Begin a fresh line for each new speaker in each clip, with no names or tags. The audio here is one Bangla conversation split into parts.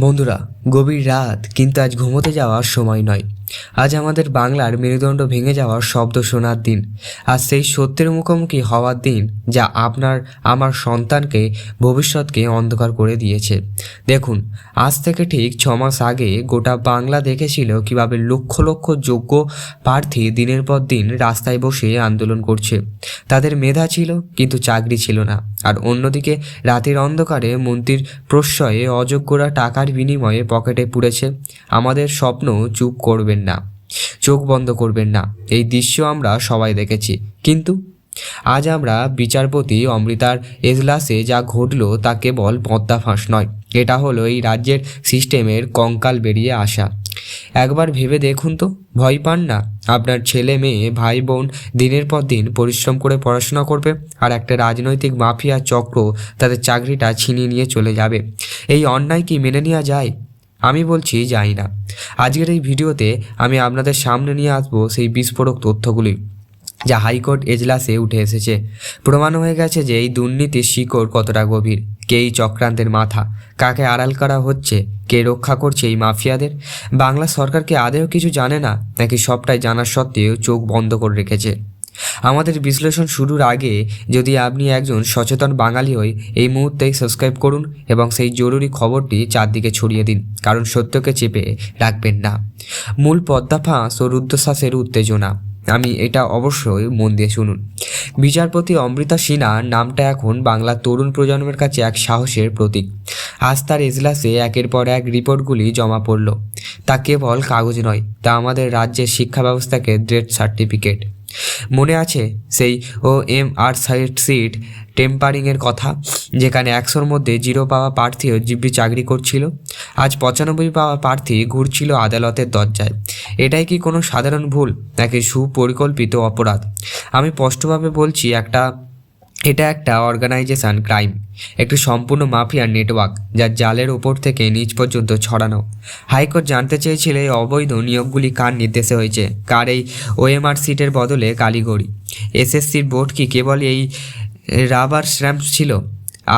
বন্ধুরা গভীর রাত কিন্তু আজ ঘুমোতে যাওয়ার সময় নয়। আজ আমাদের বাংলার মেরুদণ্ড ভেঙে যাওয়ার শব্দ শোনার দিন। আজ সেই সত্যের মুখোমুখি হওয়ার দিন যা আপনার, আমার সন্তানকে, ভবিষ্যৎকে অন্ধকার করে দিয়েছে। দেখুন, আজ থেকে ঠিক ছ মাস আগে গোটা বাংলা দেখেছিল কীভাবে লক্ষ লক্ষ যোগ্য প্রার্থী দিনের পর দিন রাস্তায় বসে আন্দোলন করছে। তাদের মেধা ছিল, কিন্তু চাকরি ছিল না। আর অন্যদিকে রাতের অন্ধকারে মন্ত্রীর প্রশ্রয়ে অযোগ্যরা টাকার বিনিময়ে পকেটে পুড়েছে। আমাদের স্বপ্ন চুপ করবেন না। চোখ বন্ধ করবেন না। এই দৃশ্য আমরা সবাই দেখেছি। কিন্তু আজ আমরা বিচারপতি অমৃতার এজলাসে যা ঘটলো তা কেবল পদ্মাফাঁস নয়। এটা হলো এই রাজ্যের সিস্টেমের কঙ্কাল বেরিয়ে আসা। একবার ভেবে দেখুন তো। ভয় পান না। আপনার ছেলে মেয়ে, ভাই বোন দিনের পর দিন পরিশ্রম করে পড়াশোনা করবে আর একটা রাজনৈতিক মাফিয়া চক্র তাদের চাকরিটা ছিনিয়ে নিয়ে চলে যাবে। এই অন্যায় কি মেনে নেওয়া যায়? আমি বলছি যাই না। আজকের এই ভিডিওতে আমি আপনাদের সামনে নিয়ে আসব সেই বিস্ফোরক তথ্যগুলি যা হাইকোর্ট এজলাসে উঠে এসেছে। প্রমাণ হয়ে গেছে যে এই দুর্নীতির শিকড় কতটা গভীর, কে এই চক্রান্তের মাথা, কাকে আড়াল করা হচ্ছে, কে রক্ষা করছে এই মাফিয়াদের? বাংলা সরকারকে আদেও কিছু জানে না, নাকি সবটাই জানার সত্ত্বেও চোখ বন্ধ করে রেখেছে? আমাদের বিশ্লেষণ শুরুর আগে যদি আপনি একজন সচেতন বাঙালি হই এই মুহূর্তেই সাবস্ক্রাইব করুন এবং সেই জরুরি খবরটি চারদিকে ছড়িয়ে দিন, কারণ সত্যকে চেপে রাখবেন না। মূল পদ্মা ফাঁস ও রুদ্ধশ্বাসের উত্তেজনা। আমি এটা অবশ্যই মন দিয়ে শুনুন। বিচারপতি অমৃতা সিনহার নামটা এখন বাংলা তরুণ প্রজন্মের কাছে এক সাহসের প্রতীক। আজ তার এজলাসে একের পর এক রিপোর্টগুলি জমা পড়ল। তা কেবল কাগজ নয়, তা আমাদের রাজ্যের শিক্ষা ব্যবস্থাকে ডেট সার্টিফিকেট মনে আছে সেই ও এম আর সাইট সিট টেম্পারিংয়ের কথা? যেখানে একশোর মধ্যে জিরো পাওয়া প্রার্থীও জিব্বি চাকরি করছিল। আজ পঁচানব্বই পাওয়া প্রার্থী ঘুরছিল আদালতের দরজায়। এটাই কি কোনো সাধারণ ভুল, নাকি সুপরিকল্পিত অপরাধ? আমি স্পষ্টভাবে বলছি, একটা এটা একটা অর্গানাইজেশান ক্রাইম একটি সম্পূর্ণ মাফিয়ার নেটওয়ার্ক যা জালের ওপর থেকে নিচ পর্যন্ত ছড়ানো। হাইকোর্ট জানতে চেয়েছিল এই অবৈধ নিয়োগগুলি কার নির্দেশে হয়েছে, কার এই ওএমআর সিটের বদলে কালীগড়ি এসএসসির বোর্ড কি কেবল এই রাবার স্ট্যাম্প ছিল?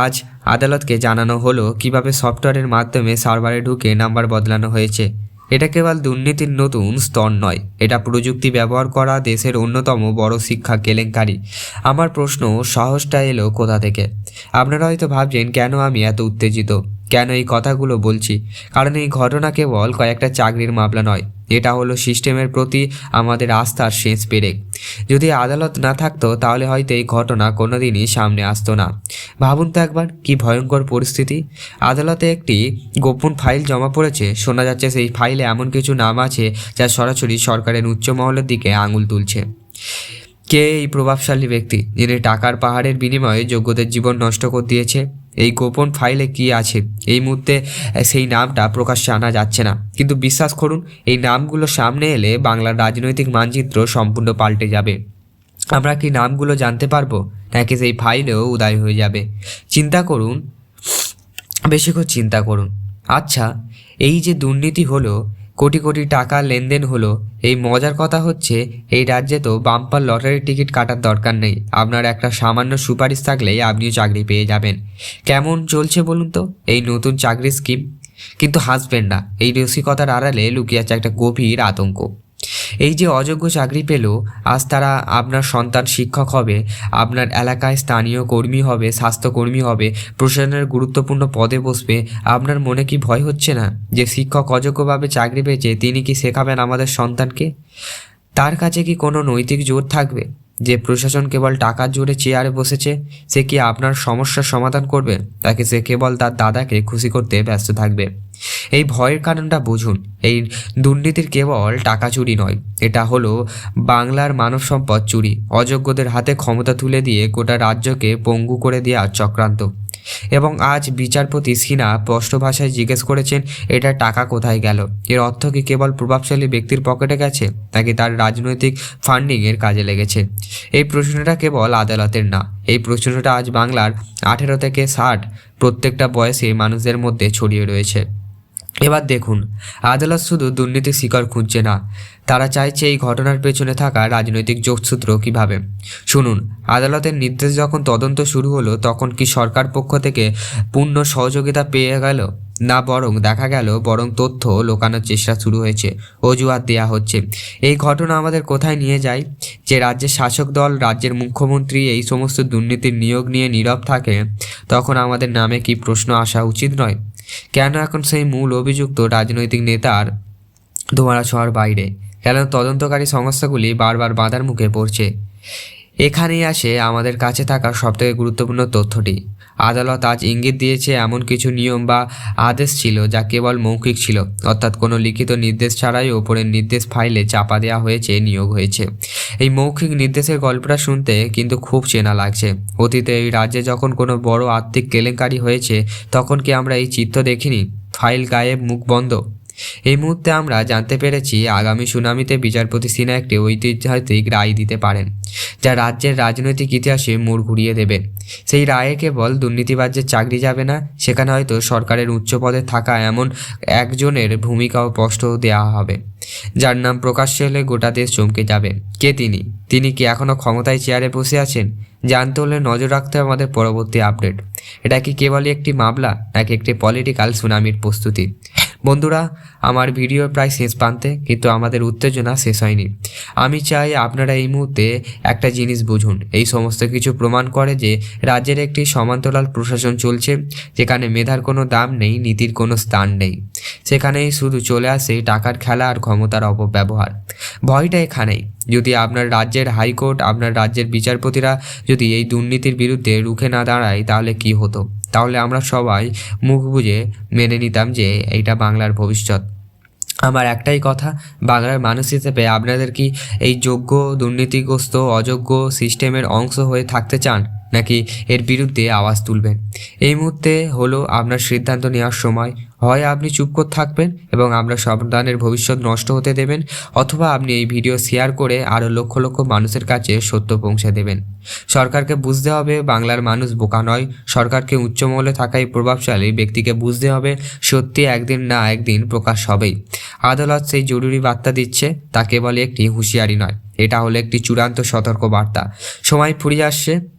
আজ আদালতকে জানানো হলো কীভাবে সফটওয়্যারের মাধ্যমে সার্ভারে ঢুকে নাম্বার বদলানো হয়েছে। এটা কেবল দুর্নীতির নতুন স্তর নয়, এটা প্রযুক্তি ব্যবহার করা দেশের অন্যতম বড় শিক্ষা কেলেঙ্কারি। আমার প্রশ্ন, সাহসটা এলো কোথা থেকে? আপনারা হয়তো ভাবছেন, কেন আমি এত উত্তেজিত? কেন এই কথাগুলো বলছি? কারণ এই ঘটনা কেবল কয়েকটা চাকরির মামলা নয়। এটা হলো সিস্টেমের প্রতি আমাদের আস্থার শেষ পেরেক। যদি আদালত না থাকতো, তাহলে হয়তো এই ঘটনা কোনোদিনই সামনে আসতো না। ভাবুন তো একবার, কি ভয়ঙ্কর পরিস্থিতি। আদালতে একটি গোপন ফাইল জমা পড়েছে। শোনা যাচ্ছে সেই ফাইলে এমন কিছু নাম আছে যা সরাসরি সরকারের উচ্চ মহলের দিকে আঙুল তুলছে। কে এই প্রভাবশালী ব্যক্তি, যিনি টাকার পাহাড়ের বিনিময়ে যোগ্যদের জীবন নষ্ট করে দিয়েছে? এই গোপন ফাইলে কি আছে? এই মুহূর্তে সেই নামটা প্রকাশ্যে আনা যাচ্ছে না। কিন্তু বিশ্বাস করুন, এই নামগুলো সামনে এলে বাংলার রাজনৈতিক মানচিত্র সম্পূর্ণ পাল্টে যাবে। আমরা কি নামগুলো জানতে পারব? নাকি সেই ফাইলেও উদয় হয়ে যাবে? চিন্তা করুন বেশিক্ষণ চিন্তা করুন। আচ্ছা এই যে দুর্নীতি হলো কোটি কোটি টাকা লেনদেন হলো। এই মজার কথা হচ্ছে, এই রাজ্যে তো বাম্পার লটারির টিকিট কাটার দরকার নেই। আপনার একটা সামান্য সুপারিশ থাকলেই আপনিও চাকরি পেয়ে যাবেন। কেমন চলছে বলুন তো? এই নতুন চাকরির স্কিম কিন্তু হাসবেন না। এই রসিকতার আড়ালে লুকিয়ে আছে একটা গভীর আতঙ্ক। এই যে অযোগ্য চাকরি পেল, আজ তারা আপনার সন্তান শিক্ষক হবে, আপনার এলাকায় স্থানীয় কর্মী হবে, স্বাস্থ্যকর্মী হবে, প্রশাসনের গুরুত্বপূর্ণ পদে বসবে, আপনার মনে কি ভয় হচ্ছে না যে শিক্ষক অযোগ্যভাবে চাকরি পেয়েছে, তিনি কি শেখাবেন আমাদের সন্তানকে? তার কাছে কি কোনো নৈতিক জোর থাকবে? যে প্রশাসন কেবল টাকা জোরে চেয়ারে বসেছে, সে কি আপনার সমস্যার সমাধান করবে? তাকে সে কেবল তার দাদাকে খুশি করতে ব্যস্ত থাকবে। এই ভয়ের কারণটা বুঝুন, এই দুর্নীতির কেবল টাকা চুরি নয়, এটা হলো বাংলার মানব সম্পদ চুরি, অযোগ্যদের হাতে ক্ষমতা তুলে দিয়ে গোটা রাজ্যকে পঙ্গু করে দেওয়া চক্রান্ত। এবং আজ বিচারপতি সিনা স্পষ্ট ভাষায় জিজ্ঞেস করেছেন, এটা টাকা কোথায় গেল? এর অর্থ কি কেবল প্রভাবশালী ব্যক্তির পকেটে গেছে, নাকি তার রাজনৈতিক ফান্ডিংয়ের কাজে লেগেছে? এই প্রশ্নটা কেবল আদালতের না। এই প্রশ্নটা আজ বাংলার আঠেরো থেকে ষাট প্রত্যেকটা বয়সে মানুষদের মধ্যে ছড়িয়ে রয়েছে। এবার দেখুন, আদালত শুধু দুর্নীতি শিকার খুঁজছে না, তারা চাইছে এই ঘটনার পেছনে থাকা রাজনৈতিক যোগসূত্র কীভাবে? শুনুন, আদালতের নির্দেশ যখন তদন্ত শুরু হলো, তখন কি সরকার পক্ষ থেকে পূর্ণ সহযোগিতা পেয়ে গেল? না বরং দেখা গেল, বরং তথ্য লোকানোর চেষ্টা শুরু হয়েছে, অজুহাত দেওয়া হচ্ছে। এই ঘটনা আমাদের কোথায় নিয়ে যায়? যে রাজ্যের শাসক দল, রাজ্যের মুখ্যমন্ত্রী এই সমস্ত দুর্নীতির নিয়োগ নিয়ে নীরব থাকে, তখন আমাদের নামে কি প্রশ্ন আসা উচিত নয়? কেন এখন সেই মূল অভিযুক্ত রাজনৈতিক নেতার ধোঁয়ারা ছোঁয়ার বাইরে? কেন তদন্তকারী সংস্থাগুলি বারবার বাধার মুখে পড়ছে? এখানেই আসে আমাদের কাছে থাকা সবথেকে গুরুত্বপূর্ণ তথ্যটি। আদালত আজ ইঙ্গিত দিয়েছে, এমন কিছু নিয়ম বা আদেশ ছিল যা কেবল মৌখিক ছিল। অর্থাৎ কোনো লিখিত নির্দেশ ছাড়াই ওপরের নির্দেশ ফাইলে চাপা দেওয়া হয়েছে, নিয়োগ হয়েছে। এই মৌখিক নির্দেশের গল্পটা শুনতে কিন্তু খুব চেনা লাগছে। অতীতে এই রাজ্যে যখন কোনো বড় আর্থিক কেলেঙ্কারি হয়েছে, তখন কি আমরা এই চিত্র দেখিনি? ফাইল গায়েব, মুখ বন্ধ। এই মুহূর্তে আমরা জানতে পেরেছি আগামী সুনামিতে বিচারপতি সিনহা একটি ঐতিহাসিক রায় দিতে পারেন, যা রাজ্যের রাজনৈতিক ইতিহাসে মোড় ঘুরিয়ে দেবে। সেই রায়ে কেবল দুর্নীতিবাজ্যের চাকরি যাবে না, সেখানে হয়তো সরকারের উচ্চ পদে থাকা এমন একজনের ভূমিকাও স্পষ্ট দেওয়া হবে। যার নাম প্রকাশ্যে হলে গোটা দেশ চমকে যাবে। কে তিনি? তিনি কি এখনও ক্ষমতায় চেয়ারে বসে আছেন? জানতে হলে নজর রাখতে হবে আমাদের পরবর্তী আপডেট। এটা কি কেবলই একটি মামলা, নাকি একটি পলিটিক্যাল সুনামির প্রস্তুতি? বন্ধুরা, আমার ভিডিও প্রায় শেষ প্রান্তে, কিন্তু আমাদের উত্তেজনা শেষ হয়নি। আমি চাই আপনারা এই মুহূর্তে একটা জিনিস বুঝুন। এই সমস্ত কিছু প্রমাণ করে যে রাজ্যের একটি সমান্তরাল প্রশাসন চলছে, যেখানে মেধার কোনো দাম নেই, নীতির কোনো স্থান নেই। সেখানেই শুধু চলে আসে টাকার খেলা আর ক্ষমতার অপব্যবহার। ভয়টা এখানেই। যদি আপনার রাজ্যের হাইকোর্ট, আপনার রাজ্যের বিচারপতিরা যদি এই দুর্নীতির বিরুদ্ধে রুখে না দাঁড়ায়, তাহলে কি হতো? তাহলে আমরা সবাই মুখ বুঝে মেনে নিতাম যে এইটা বাংলার ভবিষ্যৎ। আমার একটাই কথা, বাংলার মানুষ হিসেবে আপনাদের কি এই যোগ্য, দুর্নীতিগ্রস্ত, অযোগ্য সিস্টেমের অংশ হয়ে থাকতে চান? নাকি এর বিরুদ্ধে আওয়াজ তুলবেন? এই মুহূর্তে হলো আপনার সিদ্ধান্ত নেওয়ার সময়। হয় আপনি চুপ করে থাকবেন এবং আমরা সন্তানের ভবিষ্যৎ নষ্ট হতে দেবেন, অথবা আপনি এই ভিডিও শেয়ার করে আরও লক্ষ লক্ষ মানুষের কাছে সত্য পৌঁছে দেবেন। সরকারকে বুঝতে হবে বাংলার মানুষ বোকা নয়। সরকারকে উচ্চমহলে থাকা এই প্রভাবশালী ব্যক্তিকে বুঝতে হবে সত্যি একদিন না একদিন প্রকাশ হবেই। আদালত সেই জরুরি বার্তা দিচ্ছে, তা কেবল একটি হুঁশিয়ারি নয়। এটা হলো একটি চূড়ান্ত সতর্ক বার্তা সময় ফুরিয়ে আসছে।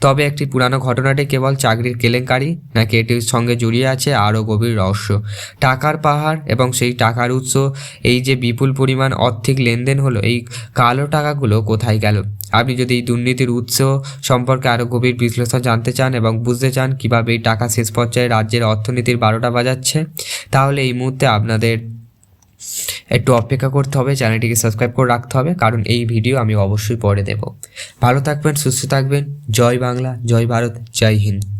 তবে একটি পুরানো ঘটনাটি কেবল চাকরির কেলেঙ্কারি নাকি এটির সঙ্গে জড়িয়ে আছে আরও গভীর রহস্য। টাকার পাহাড় এবং সেই টাকার উৎস, এই যে বিপুল পরিমাণ অর্থিক লেনদেন হলো, এই কালো টাকাগুলো কোথায় গেল? আপনি যদি এই দুর্নীতির উৎস সম্পর্কে আরও গভীর বিশ্লেষণ জানতে চান এবং বুঝতে চান কীভাবে এই টাকা শেষ পর্যায়ে রাজ্যের অর্থনীতির বারোটা বাজাচ্ছে, তাহলে এই মুহূর্তে আপনাদের একটু অপেক্ষা করতে হবে, চ্যানেলটিকে সাবস্ক্রাইব করে রাখতে হবে, কারণ এই ভিডিও আমি অবশ্যই পরে দেব। ভালো থাকবেন, সুস্থ থাকবেন, জয় বাংলা, জয় ভারত, জয় হিন্দ।